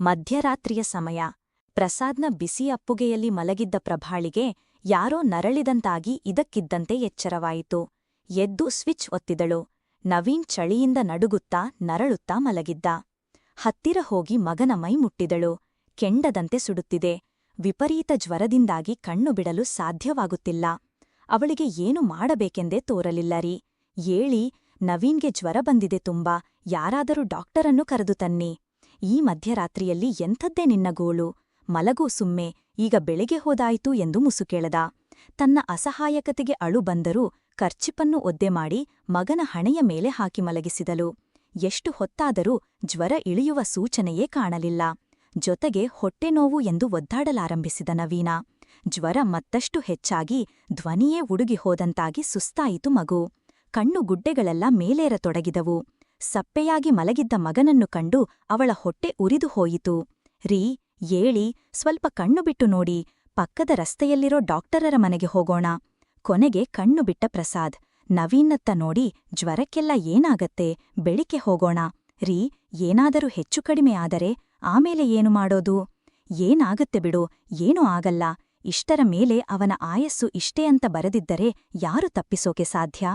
ಮಧ್ಯರಾತ್ರಿಯ ಸಮಯ. ಪ್ರಸಾದ್ನ ಬಿಸಿ ಅಪ್ಪುಗೆಯಲ್ಲಿ ಮಲಗಿದ್ದ ಪ್ರಭಾಳಿಗೆ ಯಾರೋ ನರಳಿದಂತಾಗಿ ಇದಕ್ಕಿದ್ದಂತೆ ಎಚ್ಚರವಾಯಿತು. ಎದ್ದು ಸ್ವಿಚ್ ಒತ್ತಿದಳು. ನವೀನ್ ಚಳಿಯಿಂದ ನಡುಗುತ್ತಾ ನರಳುತ್ತಾ ಮಲಗಿದ್ದ. ಹತ್ತಿರ ಹೋಗಿ ಮಗನ ಮೈ ಮುಟ್ಟಿದಳು. ಕೆಂಡದಂತೆ ಸುಡುತ್ತಿದೆ. ವಿಪರೀತ ಜ್ವರದಿಂದಾಗಿ ಕಣ್ಣು ಬಿಡಲು ಸಾಧ್ಯವಾಗುತ್ತಿಲ್ಲ. ಅವಳಿಗೆ ಏನು ಮಾಡಬೇಕೆಂದೇ ತೋರಲಿಲ್ಲರಿ ಏಳಿ, ನವೀನ್ಗೆ ಜ್ವರ ಬಂದಿದೆ ತುಂಬಾ. ಯಾರಾದರೂ ಡಾಕ್ಟರನ್ನು ಕರೆದು ತನ್ನಿ. ಈ ಮಧ್ಯರಾತ್ರಿಯಲ್ಲಿ ಎಂಥದ್ದೇ ನಿನ್ನ ಗೋಳು? ಮಲಗು ಸುಮ್ಮೆ, ಈಗ ಬೆಳಿಗ್ಗೆ ಹೋದಾಯಿತು ಎಂದು ಮುಸುಕೇಳದ ತನ್ನ ಅಸಹಾಯಕತೆಗೆ ಅಳು ಬಂದರೂ ಕರ್ಚಿಪನ್ನು ಒದ್ದೆ ಮಾಡಿ ಮಗನ ಹಣೆಯ ಮೇಲೆ ಹಾಕಿ ಮಲಗಿಸಿದಳು. ಎಷ್ಟು ಹೊತ್ತಾದರೂ ಜ್ವರ ಇಳಿಯುವ ಸೂಚನೆಯೇ ಕಾಣಲಿಲ್ಲ. ಜೊತೆಗೆ ಹೊಟ್ಟೆನೋವು ಎಂದು ಒದ್ದಾಡಲಾರಂಭಿಸಿದ ನವೀನ. ಜ್ವರ ಮತ್ತಷ್ಟು ಹೆಚ್ಚಾಗಿ ಧ್ವನಿಯೇ ಉಡುಗಿ ಹೋದಂತಾಗಿ ಸುಸ್ತಾಯಿತು ಮಗು. ಕಣ್ಣು ಗುಡ್ಡೆಗಳೆಲ್ಲ ಮೇಲೇರತೊಡಗಿದವು. ಸಪ್ಪೆಯಾಗಿ ಮಲಗಿದ್ದ ಮಗನನ್ನು ಕಂಡು ಅವಳ ಹೊಟ್ಟೆ ಉರಿದು ಹೋಯಿತು. ರೀ, ಏಳಿ, ಸ್ವಲ್ಪ ಕಣ್ಣು ಬಿಟ್ಟು ನೋಡಿ, ಪಕ್ಕದ ರಸ್ತೆಯಲ್ಲಿರೋ ಡಾಕ್ಟರರ ಮನೆಗೆ ಹೋಗೋಣ. ಕೊನೆಗೆ ಕಣ್ಣು ಬಿಟ್ಟ ಪ್ರಸಾದ್. ನವೀನತ್ತ ನೋಡಿ ಜ್ವರಕ್ಕೆಲ್ಲ ಏನಾಗತ್ತೆ, ಬೆಳಿಗ್ಗೆ ಹೋಗೋಣ. ರೀ, ಏನಾದರೂ ಹೆಚ್ಚು ಕಡಿಮೆ ಆದರೆ ಆಮೇಲೆ ಏನು ಮಾಡೋದು? ಏನಾಗುತ್ತೆ ಬಿಡು, ಏನೂ ಆಗಲ್ಲ. ಇಷ್ಟರ ಮೇಲೆ ಅವನ ಆಯಸ್ಸು ಇಷ್ಟೇ ಅಂತ ಬರೆದಿದ್ದರೆ ಯಾರು ತಪ್ಪಿಸೋಕೆ ಸಾಧ್ಯ?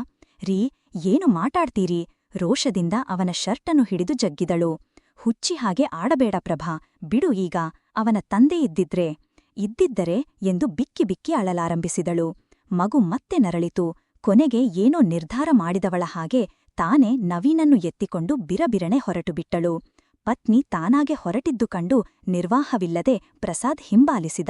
ರೀ, ಏನು ಮಾಟಾಡ್ತೀರಿ ರೋಷದಿಂದ ಅವನ ಶರ್ಟನ್ನು ಹಿಡಿದು ಜಗ್ಗಿದಳು. ಹುಚ್ಚಿ ಹಾಗೆ ಆಡಬೇಡ ಪ್ರಭಾ, ಬಿಡು ಈಗ, ಅವನ ತಂದೆ ಇದ್ದಿದ್ರೆ. ಇದ್ದಿದ್ದರೆ ಎಂದು ಬಿಕ್ಕಿ ಬಿಕ್ಕಿ ಅಳಲಾರಂಭಿಸಿದಳು. ಮಗು ಮತ್ತೆ ನರಳಿತು. ಕೊನೆಗೆ ಏನೋ ನಿರ್ಧಾರ ಮಾಡಿದವಳ ಹಾಗೆ ತಾನೇ ನವೀನನ್ನು ಎತ್ತಿಕೊಂಡು ಬಿರಬಿರಣೆ ಹೊರಟುಬಿಟ್ಟಳು ಪತ್ನಿ ತಾನಾಗೆ ಹೊರಟಿದ್ದು ಕಂಡು ನಿರ್ವಾಹವಿಲ್ಲದೆ ಪ್ರಸಾದ್ ಹಿಂಬಾಲಿಸಿದ.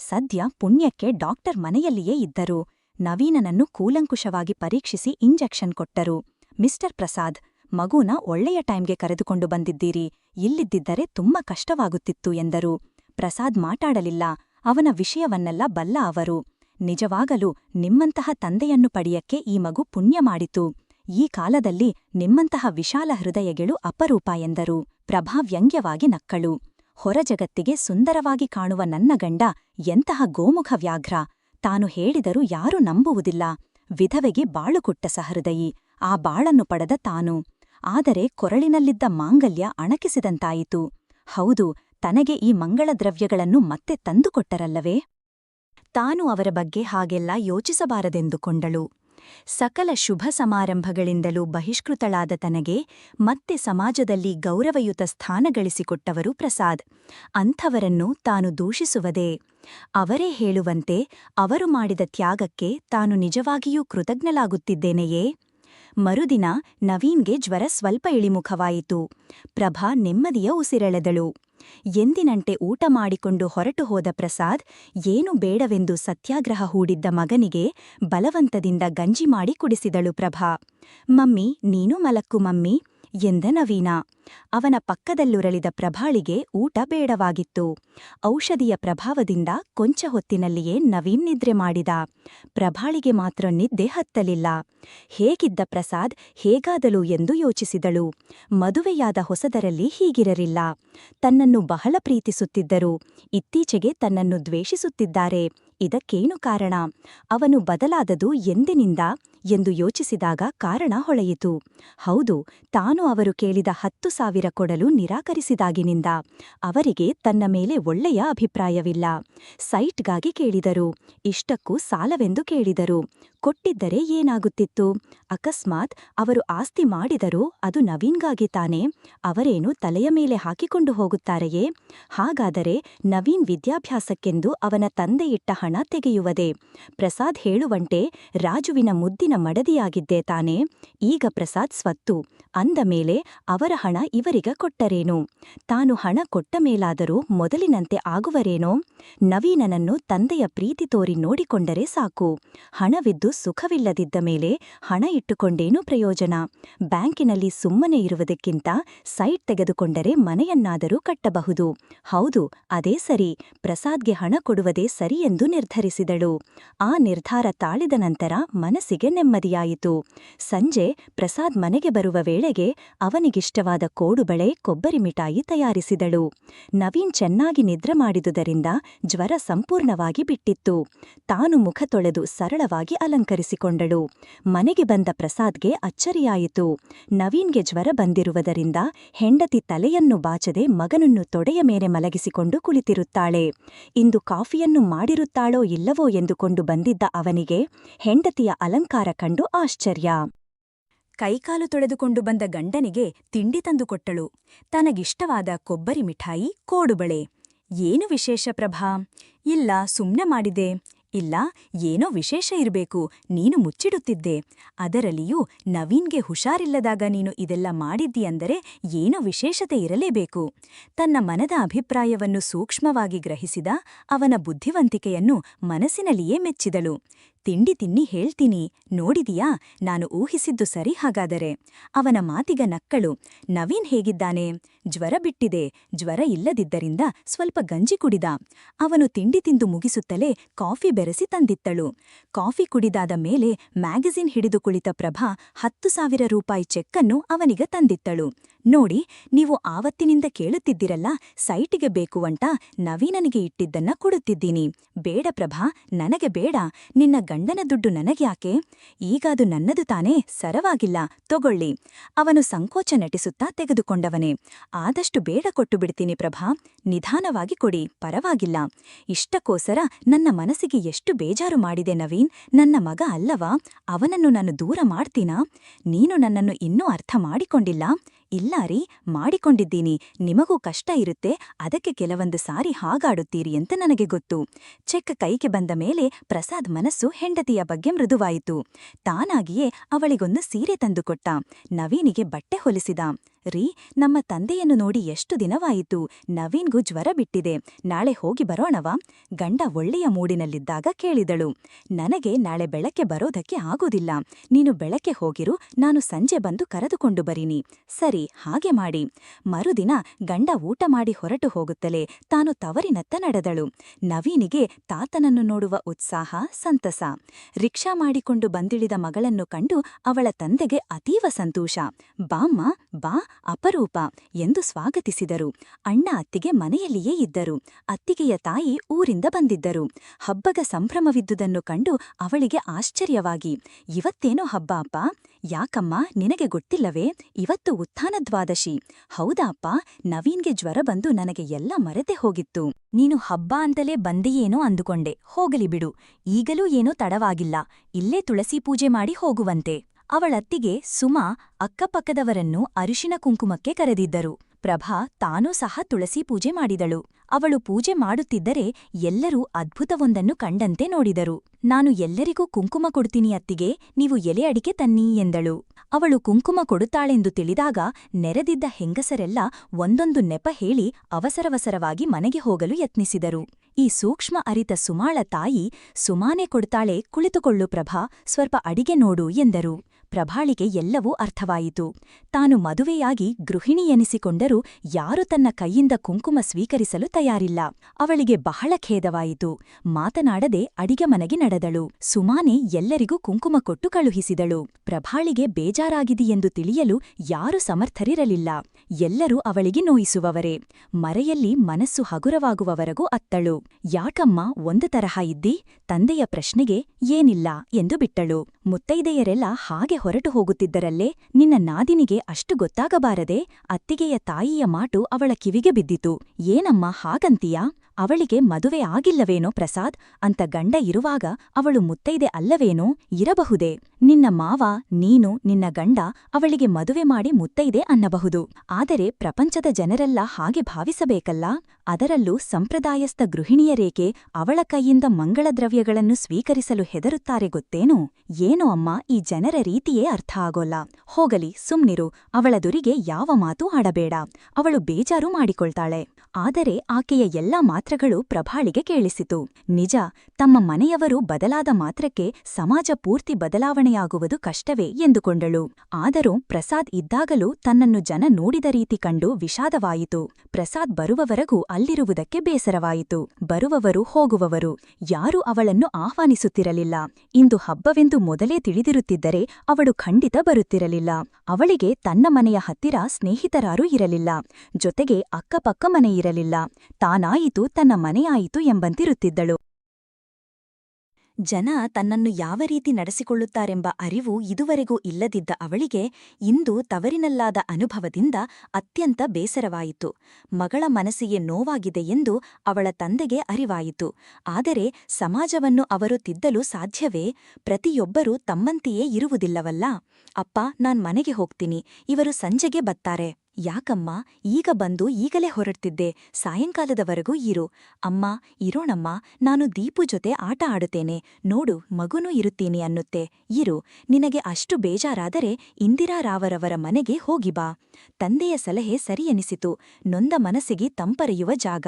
ಸದ್ಯ ಪುಣ್ಯಕ್ಕೆ ಡಾಕ್ಟರ್ ಮನೆಯಲ್ಲಿಯೇ ಇದ್ದರು. ನವೀನನನ್ನು ಕೂಲಂಕುಷವಾಗಿ ಪರೀಕ್ಷಿಸಿ ಇಂಜೆಕ್ಷನ್ ಕೊಟ್ಟರು. ಮಿಸ್ಟರ್ ಪ್ರಸಾದ್, ಮಗುನ ಒಳ್ಳೆಯ ಟೈಮ್ಗೆ ಕರೆದುಕೊಂಡು ಬಂದಿದ್ದೀರಿ, ಇಲ್ಲಿದ್ದಿದ್ದರೆ ತುಂಬ ಕಷ್ಟವಾಗುತ್ತಿತ್ತು ಎಂದರು. ಪ್ರಸಾದ್ ಮಾತಾಡಲಿಲ್ಲ, ಅವನ ವಿಷಯವನ್ನೆಲ್ಲ ಬಲ್ಲ ಅವರು. ನಿಜವಾಗಲೂ ನಿಮ್ಮಂತಹ ತಂದೆಯನ್ನು ಪಡೆಯಕ್ಕೆ ಈ ಮಗು ಪುಣ್ಯ ಮಾಡಿತು. ಈ ಕಾಲದಲ್ಲಿ ನಿಮ್ಮಂತಹ ವಿಶಾಲ ಹೃದಯಗಳು ಅಪರೂಪ ಎಂದರು. ಪ್ರಭಾ ವ್ಯಂಗ್ಯವಾಗಿ ನಕ್ಕಳು. ಹೊರಜಗತ್ತಿಗೆ ಸುಂದರವಾಗಿ ಕಾಣುವ ನನ್ನ ಗಂಡ ಎಂತಹ ಗೋಮುಖ ವ್ಯಾಘ್ರ. ತಾನು ಹೇಳಿದರೂ ಯಾರೂ ನಂಬುವುದಿಲ್ಲ. ವಿಧವೆಗೆ ಬಾಳುಕುಟ್ಟ ಸಹೃದಯಿ. ಆ ಬಾಳನ್ನು ಪಡೆದ ತಾನು. ಆದರೆ ಕೊರಳಿನಲ್ಲಿದ್ದ ಮಾಂಗಲ್ಯ ಅಣಕಿಸಿದಂತಾಯಿತು. ಹೌದು, ತನಗೆ ಈ ಮಂಗಳದ್ರವ್ಯಗಳನ್ನು ಮತ್ತೆ ತಂದುಕೊಟ್ಟರಲ್ಲವೇ ತಾನು ಅವರ ಬಗ್ಗೆ ಹಾಗೆಲ್ಲ ಯೋಚಿಸಬಾರದೆಂದುಕೊಂಡಳು. ಸಕಲ ಶುಭ ಸಮಾರಂಭಗಳಿಂದಲೂ ಬಹಿಷ್ಕೃತಳಾದ ತನಗೆ ಮತ್ತೆ ಸಮಾಜದಲ್ಲಿ ಗೌರವಯುತ ಸ್ಥಾನ ಗಳಿಸಿಕೊಟ್ಟವರು ಪ್ರಸಾದ್. ಅಂಥವರನ್ನು ತಾನು ದೂಷಿಸುವುದೇ? ಅವರೇ ಹೇಳುವಂತೆ ಅವರು ಮಾಡಿದ ತ್ಯಾಗಕ್ಕೆ ತಾನು ನಿಜವಾಗಿಯೂ ಕೃತಜ್ಞಲಾಗುತ್ತಿದ್ದೇನೆಯೇ ಮರುದಿನ ನವೀನ್ಗೆ ಜ್ವರ ಸ್ವಲ್ಪ ಇಳಿಮುಖವಾಯಿತು. ಪ್ರಭಾ ನೆಮ್ಮದಿಯ ಉಸಿರೆಳೆದಳು. ಎಂದಿನಂತೆ ಊಟ ಮಾಡಿಕೊಂಡು ಹೊರಟು ಹೋದ ಪ್ರಸಾದ್, ಏನು ಬೇಡವೆಂದು ಸತ್ಯಾಗ್ರಹ ಹೂಡಿದ್ದ ಮಗನಿಗೆ ಬಲವಂತದಿಂದ ಗಂಜಿ ಮಾಡಿ ಕುಡಿಸಿದಳು ಪ್ರಭಾ. ಮಮ್ಮಿ, ನೀನು ಮಲಕ್ಕು ಮಮ್ಮಿ. ಎಂದ ನವೀನ. ಅವನ ಪಕ್ಕದಲ್ಲುರಳಿದ ಪ್ರಭಾಳಿಗೆ ಊಟ ಬೇಡವಾಗಿತ್ತು. ಔಷಧಿಯ ಪ್ರಭಾವದಿಂದ ಕೊಂಚ ಹೊತ್ತಿನಲ್ಲಿಯೇ ನವೀನ್ ನಿದ್ರೆ ಮಾಡಿದ. ಪ್ರಭಾಳಿಗೆ ಮಾತ್ರ ನಿದ್ದೆ ಹತ್ತಲಿಲ್ಲ. ಹೇಗಿದ್ದ ಪ್ರಸಾದ್ ಹೇಗಾದಲು ಎಂದು ಯೋಚಿಸಿದಳು. ಮದುವೆಯಾದ ಹೊಸದರಲ್ಲಿ ಹೀಗಿರಲಿಲ್ಲ. ತನ್ನನ್ನು ಬಹಳ ಪ್ರೀತಿಸುತ್ತಿದ್ದರು. ಇತ್ತೀಚೆಗೆ ತನ್ನನ್ನು ದ್ವೇಷಿಸುತ್ತಿದ್ದಾರೆ. ಇದಕ್ಕೇನು ಕಾರಣ? ಅವನು ಬದಲಾದದು ಎಂದಿನಿಂದ ಎಂದು ಯೋಚಿಸಿದಾಗ ಕಾರಣ ಹೊಳೆಯಿತು. ಹೌದು, ತಾನು ಅವರು ಕೇಳಿದ ಹತ್ತು ಸಾವಿರ ಕೊಡಲು ನಿರಾಕರಿಸಿದಾಗಿನಿಂದ ಅವರಿಗೆ ತನ್ನ ಮೇಲೆ ಒಳ್ಳೆಯ ಅಭಿಪ್ರಾಯವಿಲ್ಲ. ಸೈಟ್ಗಾಗಿ ಕೇಳಿದರು, ಇಷ್ಟಕ್ಕೂ ಸಾಲವೆಂದು ಕೇಳಿದರು. ಕೊಟ್ಟಿದ್ದರೆ ಏನಾಗುತ್ತಿತ್ತು? ಅಕಸ್ಮಾತ್ ಅವರು ಆಸ್ತಿ ಮಾಡಿದರೂ ಅದು ನವೀನ್ಗಾಗಿ ತಾನೆ? ಅವರೇನು ತಲೆಯ ಮೇಲೆ ಹಾಕಿಕೊಂಡು ಹೋಗುತ್ತಾರೆಯೇ? ಹಾಗಾದರೆ ನವೀನ್ ವಿದ್ಯಾಭ್ಯಾಸಕ್ಕೆಂದು ಅವನ ತಂದೆಯಿಟ್ಟ ಹಣ ತೆಗೆಯುವುದೇ? ಪ್ರಸಾದ್ ಹೇಳುವಂತೆ ರಾಜುವಿನ ಮುದ್ದಿನ ಮಡದಿಯಾಗಿದ್ದೇ ತಾನೆ? ಈಗ ಪ್ರಸಾದ್ ಸ್ವತ್ತು. ಅಂದ ಮೇಲೆ ಅವರ ಹಣ ಇವರಿಗ ಕೊಟ್ಟರೇನು? ತಾನು ಹಣ ಕೊಟ್ಟ ಮೇಲಾದರೂ ಮೊದಲಿನಂತೆ ಆಗುವರೇನೋ? ನವೀನನನ್ನು ತಂದೆಯ ಪ್ರೀತಿ ತೋರಿ ನೋಡಿಕೊಂಡರೆ ಸಾಕು. ಹಣವಿದ್ದು ಸುಖವಿಲ್ಲದಿದ್ದ ಮೇಲೆ ಹಣ ಇಟ್ಟುಕೊಂಡೇನೂ ಪ್ರಯೋಜನ. ಬ್ಯಾಂಕಿನಲ್ಲಿ ಸುಮ್ಮನೆ ಇರುವುದಕ್ಕಿಂತ ಸೈಟ್ ತೆಗೆದುಕೊಂಡರೆ ಮನೆಯನ್ನಾದರೂ ಕಟ್ಟಬಹುದು. ಹೌದು, ಅದೇ ಸರಿ. ಪ್ರಸಾದ್ಗೆ ಹಣ ಕೊಡುವುದೇ ಸರಿ ಎಂದು ನಿರ್ಧರಿಸಿದಳು. ಆ ನಿರ್ಧಾರ ತಾಳಿದ ನಂತರ ಮನಸ್ಸಿಗೆ ನೆಮ್ಮದಿಯಾಯಿತು. ಸಂಜೆ ಪ್ರಸಾದ್ ಮನೆಗೆ ಬರುವ ವೇಳೆಗೆ ಅವನಿಗಿಷ್ಟವಾದ ಕೋಡುಬಳೆ ಕೊಬ್ಬರಿ ಮಿಠಾಯಿ ತಯಾರಿಸಿದಳು. ನವೀನ್ ಚೆನ್ನಾಗಿ ನಿದ್ರೆ ಮಾಡಿದುದರಿಂದ ಜ್ವರ ಸಂಪೂರ್ಣವಾಗಿ ಬಿಟ್ಟಿತ್ತು. ತಾನು ಮುಖ ತೊಳೆದು ಸರಳವಾಗಿ ಅಲಂಕರಿಸಿದಳು. ಅಲಂಕರಿಸಿಕೊಂಡಳು. ಮನೆಗೆ ಬಂದ ಪ್ರಸಾದ್ಗೆ ಅಚ್ಚರಿಯಾಯಿತು. ನವೀನ್ಗೆ ಜ್ವರ ಬಂದಿರುವುದರಿಂದ ಹೆಂಡತಿ ತಲೆಯನ್ನು ಬಾಚದೆ ಮಗನನ್ನು ತೊಡೆಯ ಮೇಲೆ ಮಲಗಿಸಿಕೊಂಡು ಕುಳಿತಿರುತ್ತಾಳೆ. ಇಂದು ಕಾಫಿಯನ್ನು ಮಾಡಿರುತ್ತಾಳೋ ಇಲ್ಲವೋ ಎಂದುಕೊಂಡು ಬಂದಿದ್ದ ಅವನಿಗೆ ಹೆಂಡತಿಯ ಅಲಂಕಾರ ಕಂಡು ಆಶ್ಚರ್ಯ. ಕೈಕಾಲು ತೊಳೆದುಕೊಂಡು ಬಂದ ಗಂಡನಿಗೆ ತಿಂಡಿ ತಂದುಕೊಟ್ಟಳು ತನಗಿಷ್ಟವಾದ ಕೊಬ್ಬರಿ ಮಿಠಾಯಿ, ಕೋಡುಬಳೆ. ಏನು ವಿಶೇಷ ಪ್ರಭಾ? ಇಲ್ಲ, ಸುಮ್ನೆ ಮಾಡಿದೆ. ಇಲ್ಲ, ಏನೋ ವಿಶೇಷ ಇರಬೇಕು, ನೀನು ಮುಚ್ಚಿಡುತ್ತಿದ್ದೆ. ಅದರಲ್ಲಿಯೂ ನವೀನ್ಗೆ ಹುಷಾರಿಲ್ಲದಾಗ ನೀನು ಇದೆಲ್ಲ ಮಾಡಿದ್ದೀಯಂದರೆ ಏನೋ ವಿಶೇಷತೆ ಇರಲೇಬೇಕು. ತನ್ನ ಮನದ ಅಭಿಪ್ರಾಯವನ್ನು ಸೂಕ್ಷ್ಮವಾಗಿ ಗ್ರಹಿಸಿದ ಅವನ ಬುದ್ಧಿವಂತಿಕೆಯನ್ನು ಮನಸ್ಸಿನಲ್ಲಿಯೇ ಮೆಚ್ಚಿದಳು. ತಿಂಡಿ ತಿನ್ನಿ ಹೇಳ್ತೀನಿ. ನೋಡಿದೀಯಾ? ನಾನು ಊಹಿಸಿದ್ದು ಸರಿ ಹಾಗಾದರೆ. ಅವನ ಮಾತಿಗ ನಕ್ಕಳು. ನವೀನ್ ಹೇಗಿದ್ದಾನೆ? ಜ್ವರ ಬಿಟ್ಟಿದೆ. ಜ್ವರ ಇಲ್ಲದಿದ್ದರಿಂದ ಸ್ವಲ್ಪ ಗಂಜಿ ಕುಡಿದ. ಅವನು ತಿಂಡಿ ತಿಂದು ಮುಗಿಸುತ್ತಲೇ ಕಾಫಿ ಬೆರೆಸಿ ತಂದಿತ್ತಳು. ಕಾಫಿ ಕುಡಿದಾದ ಮೇಲೆ ಮ್ಯಾಗಜಿನ್ ಹಿಡಿದು ಕುಳಿತ ಪ್ರಭಾ ಹತ್ತು ಸಾವಿರ ರೂಪಾಯಿ ಚೆಕ್ಕನ್ನು ಅವನಿಗ ತಂದಿತ್ತಳು. ನೋಡಿ, ನೀವು ಆವತ್ತಿನಿಂದ ಕೇಳುತ್ತಿದ್ದಿರಲ್ಲ, ಸೈಟಿಗೆ ಬೇಕು ಅಂತ ನವೀನನಿಗೆ ಇಟ್ಟಿದ್ದನ್ನ ಕೊಡುತ್ತಿದ್ದೀನಿ. ಬೇಡ ಪ್ರಭಾ, ನನಗೆ ಬೇಡ. ನಿನ್ನ ಗಂಡನ ದುಡ್ಡು ನನಗ್ಯಾಕೆ? ಈಗ ಅದು ನನ್ನದು ತಾನೇ, ಸರವಾಗಿಲ್ಲ. ತಗೊಳ್ಳಿ. ಅವನು ಸಂಕೋಚ ನಟಿಸುತ್ತಾ ತೆಗೆದುಕೊಂಡವನೇ. ಆದಷ್ಟು ಬೇಡ ಕೊಟ್ಟು ಬಿಡ್ತೀನಿ ಪ್ರಭಾ. ನಿಧಾನವಾಗಿ ಕೊಡಿ. ಪರವಾಗಿಲ್ಲ. ಇಷ್ಟಕ್ಕೋಸರ ನನ್ನ ಮನಸ್ಸಿಗೆ ಎಷ್ಟು ಬೇಜಾರು ಮಾಡಿದೆ ನವೀನ್. ನನ್ನ ಮಗ ಅಲ್ಲವಾ? ಅವನನ್ನು ನಾನು ದೂರ ಮಾಡ್ತೀನಾ? ನೀನು ನನ್ನನ್ನು ಇನ್ನೂ ಅರ್ಥ ಮಾಡಿಕೊಂಡಿಲ್ಲ? ಇಲ್ಲ ರೀ, ಮಾಡಿಕೊಂಡಿದ್ದೀನಿ. ನಿಮಗೂ ಕಷ್ಟ ಇರುತ್ತೆ, ಅದಕ್ಕೆ ಕೆಲವೊಂದು ಸಾರಿ ಹಾಗಾಡುತ್ತೀರಿ ಅಂತ ನನಗೆ ಗೊತ್ತು. ಚೆಕ್ ಕೈಗೆ ಬಂದ ಮೇಲೆ ಪ್ರಸಾದ್ ಮನಸ್ಸು ಹೆಂಡತಿಯ ಬಗ್ಗೆ ಮೃದುವಾಯಿತು. ತಾನಾಗಿಯೇ ಅವಳಿಗೊಂದು ಸೀರೆ ತಂದುಕೊಟ್ಟ. ನವೀನಿಗೆ ಬಟ್ಟೆ ಹೊಲಿಸಿದ. ರೀ, ನಮ್ಮ ತಂದೆಯನ್ನು ನೋಡಿ ಎಷ್ಟು ದಿನವಾಯಿತು, ನವೀನ್ಗೂ ಜ್ವರ ಬಿಟ್ಟಿದೆ. ನಾಳೆ ಹೋಗಿ ಬರೋಣವಾ? ಗಂಡ ಒಳ್ಳೆಯ ಮೂಡಿನಲ್ಲಿದ್ದಾಗ ಕೇಳಿದಳು. ನನಗೆ ನಾಳೆ ಬೆಳಕ್ಕೆ ಬರೋದಕ್ಕೆ ಆಗೋದಿಲ್ಲ. ನೀನು ಬೆಳಕ್ಕೆ ಹೋಗಿರು, ನಾನು ಸಂಜೆ ಬಂದು ಕರೆದುಕೊಂಡು ಬರೀನಿ. ಸರಿ, ಹಾಗೆ ಮಾಡಿ. ಮರುದಿನ ಗಂಡ ಊಟ ಮಾಡಿ ಹೊರಟು ಹೋಗುತ್ತಲೇ ತಾನು ತವರಿನತ್ತ ನಡೆದಳು. ನವೀನಿಗೆ ತಾತನನ್ನು ನೋಡುವ ಉತ್ಸಾಹ, ಸಂತಸ. ರಿಕ್ಷಾ ಮಾಡಿಕೊಂಡು ಬಂದಿಳಿದ ಮಗಳನ್ನು ಕಂಡು ಅವಳ ತಂದೆಗೆ ಅತೀವ ಸಂತೋಷ. ಬಾಮ್ಮ, ಬಾ ಅಪರೂಪ ಎಂದು ಸ್ವಾಗತಿಸಿದರು. ಅಣ್ಣ ಅತ್ತಿಗೆ ಮನೆಯಲ್ಲಿಯೇ ಇದ್ದರು. ಅತ್ತಿಗೆಯ ತಾಯಿ ಊರಿಂದ ಬಂದಿದ್ದರು. ಹಬ್ಬದ ಸಂಭ್ರಮವಿದ್ದುದನ್ನು ಕಂಡು ಅವಳಿಗೆ ಆಶ್ಚರ್ಯವಾಗಿ, ಇವತ್ತೇನೋ ಹಬ್ಬ ಅಪ್ಪ? ಯಾಕಮ್ಮ? ನಿನಗೆ ಗೊತ್ತಿಲ್ಲವೇ? ಇವತ್ತು ಉತ್ಥಾನದ್ವಾದಶಿ ಹೌದಾ ಅಪ್ಪ? ನವೀನ್ಗೆ ಜ್ವರ ಬಂದು ನನಗೆ ಎಲ್ಲ ಮರೆತೆ ಹೋಗಿತ್ತು. ನೀನು ಹಬ್ಬ ಅಂತಲೇ ಬಂದೆಯೇನೋ ಅಂದುಕೊಂಡೆ. ಹೋಗಲಿ ಬಿಡು. ಈಗಲೂ ಏನೋ ತಡವಾಗಿಲ್ಲ. ಇಲ್ಲೇ ತುಳಸಿ ಪೂಜೆ ಮಾಡಿ ಹೋಗುವಂತೆ. ಅವಳತ್ತಿಗೆ ಸುಮಾ ಅಕ್ಕಪಕ್ಕದವರನ್ನು ಅರಿಶಿನ ಕುಂಕುಮಕ್ಕೆ ಕರೆದಿದ್ದರು. ಪ್ರಭಾ ತಾನೂ ಸಹ ತುಳಸಿ ಪೂಜೆ ಮಾಡಿದಳು. ಅವಳು ಪೂಜೆ ಮಾಡುತ್ತಿದ್ದರೆ ಎಲ್ಲರೂ ಅದ್ಭುತವೊಂದನ್ನು ಕಂಡಂತೆ ನೋಡಿದರು. ನಾನು ಎಲ್ಲರಿಗೂ ಕುಂಕುಮ ಕೊಡ್ತೀನಿ ಅತ್ತಿಗೆ, ನೀವು ಎಲೆ ಅಡಿಕೆ ತನ್ನಿ ಎಂದಳು. ಅವಳು ಕುಂಕುಮ ಕೊಡುತ್ತಾಳೆಂದು ತಿಳಿದಾಗ ನೆರೆದಿದ್ದ ಹೆಂಗಸರೆಲ್ಲ ಒಂದೊಂದು ನೆಪ ಹೇಳಿ ಅವಸರವಸರವಾಗಿ ಮನೆಗೆ ಹೋಗಲು ಯತ್ನಿಸಿದರು. ಈ ಸೂಕ್ಷ್ಮ ಅರಿತ ಸುಮಾಳ ತಾಯಿ ಸುಮಾನೆ ಕೊಡ್ತಾಳೆ ಕುಳಿತುಕೊಳ್ಳು ಪ್ರಭಾ, ಸ್ವಲ್ಪ ಅಡಿಗೆ ನೋಡು ಎಂದರು. ಪ್ರಭಾಳಿಗೆ ಎಲ್ಲವೂ ಅರ್ಥವಾಯಿತು. ತಾನು ಮದುವೆಯಾಗಿ ಗೃಹಿಣಿಯೆನಿಸಿಕೊಂಡರೂ ಯಾರು ತನ್ನ ಕೈಯಿಂದ ಕುಂಕುಮ ಸ್ವೀಕರಿಸಲು ತಯಾರಿಲ್ಲ. ಅವಳಿಗೆ ಬಹಳ ಖೇದವಾಯಿತು. ಮಾತನಾಡದೆ ಅಡಿಗೆ ಮನೆಗೆ ನಡೆದಳು. ಸುಮಾನೆ ಎಲ್ಲರಿಗೂ ಕುಂಕುಮ ಕೊಟ್ಟು ಕಳುಹಿಸಿದಳು. ಪ್ರಭಾಳಿಗೆ ಬೇಜಾರಾಗಿದೆಯೆಂದು ತಿಳಿಯಲು ಯಾರು ಸಮರ್ಥರಿರಲಿಲ್ಲ. ಎಲ್ಲರೂ ಅವಳಿಗೆ ನೋಯಿಸುವವರೇ. ಮರೆಯಲ್ಲಿ ಮನಸ್ಸು ಹಗುರವಾಗುವವರೆಗೂ ಅತ್ತಳು. ಯಾಕಮ್ಮ, ಒಂದು ತರಹ ಇದ್ದಿ? ತಂದೆಯ ಪ್ರಶ್ನೆಗೆ ಏನಿಲ್ಲ ಎಂದು ಬಿಟ್ಟಳು. ಮುತ್ತೈದೆಯರೆಲ್ಲ ಹಾಗೆ ಹೊರಟು ಹೋಗುತ್ತಿದ್ದರಲ್ಲೇ ನಿನ್ನ ನಾದಿನಿಗೆ ಅಷ್ಟು ಗೊತ್ತಾಗಬಾರದೆ ಅತ್ತಿಗೆಯ ತಾಯಿಯ ಮಾಟು ಅವಳ ಕಿವಿಗೆ ಬಿದ್ದಿತು. ಏನಮ್ಮ ಹಾಗಂತೀಯಾ? ಅವಳಿಗೆ ಮದುವೆ ಆಗಿಲ್ಲವೇನೋ ಪ್ರಸಾದ್? ಅಂತ ಗಂಡ ಇರುವಾಗ ಅವಳು ಮುತ್ತೈದೆ ಅಲ್ಲವೇನೋ ಇರಬಹುದೇ? ನಿನ್ನ ಮಾವ, ನೀನು, ನಿನ್ನ ಗಂಡ ಅವಳಿಗೆ ಮದುವೆ ಮಾಡಿ ಮುತ್ತೈದೆ ಅನ್ನಬಹುದು. ಆದರೆ ಪ್ರಪಂಚದ ಜನರೆಲ್ಲ ಹಾಗೆ ಭಾವಿಸಬೇಕಲ್ಲ? ಅದರಲ್ಲೂ ಸಂಪ್ರದಾಯಸ್ಥ ಗೃಹಿಣಿಯರೇಕೆ ಅವಳ ಕೈಯಿಂದ ಮಂಗಳದ್ರವ್ಯಗಳನ್ನು ಸ್ವೀಕರಿಸಲು ಹೆದರುತ್ತಾರೆ ಗೊತ್ತೇನು? ಏನೋ ಅಮ್ಮ, ಈ ಜನರ ರೀತಿಯೇ ಅರ್ಥ ಆಗೋಲ್ಲ. ಹೋಗಲಿ, ಸುಮ್ನಿರು. ಅವಳ ದುರಿಗೆ ಯಾವ ಮಾತೂ ಆಡಬೇಡ. ಅವಳು ಬೇಜಾರು ಮಾಡಿಕೊಳ್ತಾಳೆ. ಆದರೆ ಆಕೆಯ ಎಲ್ಲಾ ಮಾತ್ರಗಳು ಪ್ರಭಾಳಿಗೆ ಕೇಳಿಸಿತು. ನಿಜ, ತಮ್ಮ ಮನೆಯವರು ಬದಲಾದ ಮಾತ್ರಕ್ಕೆ ಸಮಾಜ ಪೂರ್ತಿ ಬದಲಾವಣೆಯಾಗುವುದು ಕಷ್ಟವೇ ಎಂದುಕೊಂಡಳು. ಆದರೂ ಪ್ರಸಾದ್ ಇದ್ದಾಗಲೂ ತನ್ನನ್ನು ಜನ ನೋಡಿದ ರೀತಿ ಕಂಡು ವಿಷಾದವಾಯಿತು. ಪ್ರಸಾದ್ ಬರುವವರೆಗೂ ಅಲ್ಲಿರುವುದಕ್ಕೆ ಬೇಸರವಾಯಿತು. ಬರುವವರು ಹೋಗುವವರು, ಯಾರೂ ಅವಳನ್ನು ಆಹ್ವಾನಿಸುತ್ತಿರಲಿಲ್ಲ. ಇಂದು ಹಬ್ಬವೆಂದು ಮೊದಲೇ ತಿಳಿದಿರುತ್ತಿದ್ದರೆ ಅವಳು ಖಂಡಿತ ಬರುತ್ತಿರಲಿಲ್ಲ. ಅವಳಿಗೆ ತನ್ನ ಮನೆಯ ಹತ್ತಿರ ಸ್ನೇಹಿತರಾರೂ ಇರಲಿಲ್ಲ. ಜೊತೆಗೆ ಅಕ್ಕಪಕ್ಕ ಮನೆಯಿರಲಿಲ್ಲ ತಾನಾಯಿತು ತನ್ನ ಮನೆಯಾಯಿತು ಎಂಬಂತಿರುತ್ತಿದ್ದಳು. ಜನ ತನ್ನನ್ನು ಯಾವ ರೀತಿ ನಡೆಸಿಕೊಳ್ಳುತ್ತಾರೆಂಬ ಅರಿವು ಇದುವರೆಗೂ ಇಲ್ಲದಿದ್ದ ಅವಳಿಗೆ ಇಂದು ತವರಿನಲ್ಲಾದ ಅನುಭವದಿಂದ ಅತ್ಯಂತ ಬೇಸರವಾಯಿತು. ಮಗಳ ಮನಸ್ಸಿಗೆ ನೋವಾಗಿದೆ ಎಂದು ಅವಳ ತಂದೆಗೆ ಅರಿವಾಯಿತು. ಆದರೆ ಸಮಾಜವನ್ನು ಅವರು ತಿದ್ದಲು ಸಾಧ್ಯವೇ? ಪ್ರತಿಯೊಬ್ಬರೂ ತಮ್ಮಂತೆಯೇ ಇರುವುದಿಲ್ಲವಲ್ಲ? ಅಪ್ಪ, ನಾನ್ ಮನೆಗೆ ಹೋಗ್ತೀನಿ. ಇವರು ಸಂಜೆಗೆ ಬತ್ತಾರೆ ಯಾಕಮ್ಮ, ಈಗ ಬಂದು ಈಗಲೇ ಹೊರಡ್ತಿದ್ದೆ. ಸಾಯಂಕಾಲದವರೆಗೂ ಇರು. ಅಮ್ಮ, ಇರೋಣಮ್ಮ, ನಾನು ದೀಪು ಜೊತೆ ಆಟ ಆಡುತ್ತೇನೆ. ನೋಡು, ಮಗುನೂ ಇರುತ್ತೀನಿ ಅನ್ನುತ್ತೆ. ಇರು. ನಿನಗೆ ಅಷ್ಟು ಬೇಜಾರಾದರೆ ಇಂದಿರಾ ರಾವರವರ ಮನೆಗೆ ಹೋಗಿ ಬಾ. ತಂದೆಯ ಸಲಹೆ ಸರಿಯೆನಿಸಿತು. ನೊಂದ ಮನಸ್ಸಿಗೆ ತಂಪರೆಯುವ ಜಾಗ.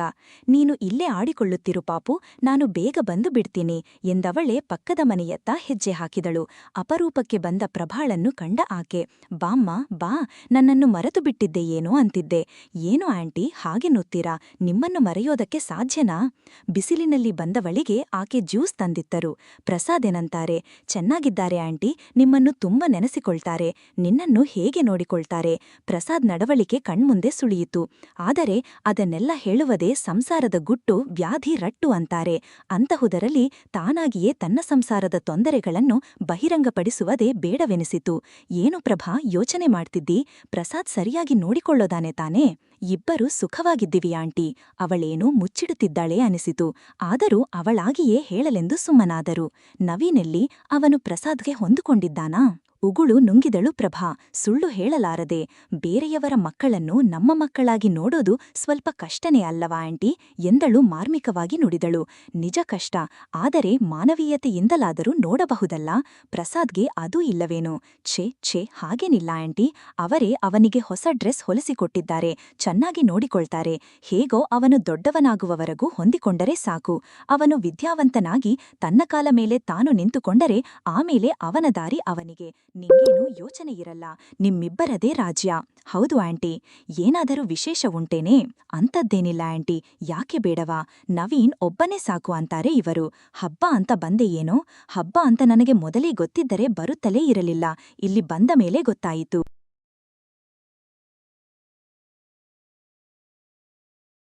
ನೀನು ಇಲ್ಲೇ ಆಡಿಕೊಳ್ಳುತ್ತಿರು ಪಾಪು. ನಾನು ಬೇಗ ಬಂದು ಬಿಡ್ತೀನಿ ಎಂದವಳೆ ಪಕ್ಕದ ಮನೆಯತ್ತ ಹೆಜ್ಜೆ ಹಾಕಿದಳು. ಅಪರೂಪಕ್ಕೆ ಬಂದ ಪ್ರಭಾಳನ್ನು ಕಂಡ ಆಕೆ, ಬಾಮ್ಮ, ಬಾ. ನನ್ನನ್ನು ಮರೆತು ಬಿಟ್ಟಿದ್ದೆ. ಏನೋ ಅಂತಿದ್ದೆ. ಏನು ಆಂಟಿ, ಹಾಗೆ ನುತ್ತೀರಾ ನಿಮ್ಮನ್ನು ಮರೆಯೋದಕ್ಕೆ ಸಾಧ್ಯನಾ? ಬಿಸಿಲಿನಲ್ಲಿ ಬಂದವಳಿಗೆ ಆಕೆ ಜ್ಯೂಸ್ ತಂದಿತ್ತರು. ಪ್ರಸಾದೇನಂತಾರೆ ಚೆನ್ನಾಗಿದ್ದಾರೆ ಆಂಟಿ, ನಿಮ್ಮನ್ನು ತುಂಬ ನೆನೆಸಿಕೊಳ್ತಾರೆ. ನಿನ್ನನ್ನು ಹೇಗೆ ನೋಡಿಕೊಳ್ತಾರೆ? ಪ್ರಸಾದ್ ನಡವಳಿಕೆ ಕಣ್ಮುಂದೆ ಸುಳಿಯಿತು. ಆದರೆ ಅದನ್ನೆಲ್ಲ ಹೇಳುವುದೇ ಸಂಸಾರದ ಗುಟ್ಟು, ವ್ಯಾಧಿ ರಟ್ಟು ಅಂತಾರೆ. ಅಂತಹುದರಲ್ಲಿ ತಾನಾಗಿಯೇ ತನ್ನ ಸಂಸಾರದ ತೊಂದರೆಗಳನ್ನು ಬಹಿರಂಗಪಡಿಸುವುದೇ ಬೇಡವೆನಿಸಿತು. ಏನು ಪ್ರಭಾ ಯೋಚನೆ ಮಾಡ್ತಿದ್ದಿ? ಪ್ರಸಾದ್ ಸರಿಯಾಗಿ ನೋಡಿಕೊಳ್ಳೋದಾನೆ ತಾನೇ? ಇಬ್ಬರು ಸುಖವಾಗಿದ್ದಿವಿ ಆಂಟಿ. ಅವಳೇನೋ ಮುಚ್ಚಿಡುತ್ತಿದ್ದಾಳೆ ಅನಿಸಿತು. ಆದರೂ ಅವಳಾಗಿಯೇ ಹೇಳಲೆಂದು ಸುಮ್ಮನಾದರು. ನವೀನೆಲ್ಲಿ ಅವನು ಪ್ರಸಾದ್ಗೆ ಹೊಂದಿಕೊಂಡಿದ್ದಾನಾ? ಉಗುಳು ನುಂಗಿದಳು ಪ್ರಭಾ. ಸುಳ್ಳು ಹೇಳಲಾರದೆ. ಬೇರೆಯವರ ಮಕ್ಕಳನ್ನು ನಮ್ಮ ಮಕ್ಕಳಾಗಿ ನೋಡೋದು ಸ್ವಲ್ಪ ಕಷ್ಟನೇ ಅಲ್ಲವಾ ಆಂಟಿ? ಎಂದಳು ಮಾರ್ಮಿಕವಾಗಿ ನುಡಿದಳು. ನಿಜ ಕಷ್ಟ. ಆದರೆ ಮಾನವೀಯತೆಯಿಂದಲಾದರೂ ನೋಡಬಹುದಲ್ಲ. ಪ್ರಸಾದ್ಗೆ ಅದೂ ಇಲ್ಲವೇನೋ? ಛೇ ಛೇ, ಹಾಗೇನಿಲ್ಲ ಆಂಟಿ. ಅವರೇ ಅವನಿಗೆ ಹೊಸ ಡ್ರೆಸ್ ಹೊಲಿಸಿಕೊಟ್ಟಿದ್ದಾರೆ. ಚೆನ್ನಾಗಿ ನೋಡಿಕೊಳ್ತಾರೆ. ಹೇಗೋ ಅವನು ದೊಡ್ಡವನಾಗುವವರೆಗೂ ಹೊಂದಿಕೊಂಡರೆ ಸಾಕು. ಅವನು ವಿದ್ಯಾವಂತನಾಗಿ ತನ್ನ ಕಾಲ ಮೇಲೆ ತಾನು ನಿಂತುಕೊಂಡರೆ ಆಮೇಲೆ ಅವನ ದಾರಿ ಅವನಿಗೆ. ನಿಂಗೇನು ಯೋಚನೆ ಇರಲ್ಲ. ನಿಮ್ಮಿಬ್ಬರದೇ ರಾಜ್ಯ. ಹೌದು ಆಂಟಿ. ಏನಾದರೂ ವಿಶೇಷ ಉಂಟೇನೆ? ಅಂಥದ್ದೇನಿಲ್ಲ ಆಂಟಿ. ಯಾಕೆ ಬೇಡವಾ? ನವೀನ್ ಒಬ್ಬನೇ ಸಾಕು ಅಂತಾರೆ ಇವರು. ಹಬ್ಬ ಅಂತ ಬಂದೆ ಏನೋ? ಹಬ್ಬ ಅಂತ ನನಗೆ ಮೊದಲೇ ಗೊತ್ತಿದ್ದರೆ ಬರುತ್ತಲೇ ಇರಲಿಲ್ಲ. ಇಲ್ಲಿ ಬಂದ ಮೇಲೆ ಗೊತ್ತಾಯಿತು.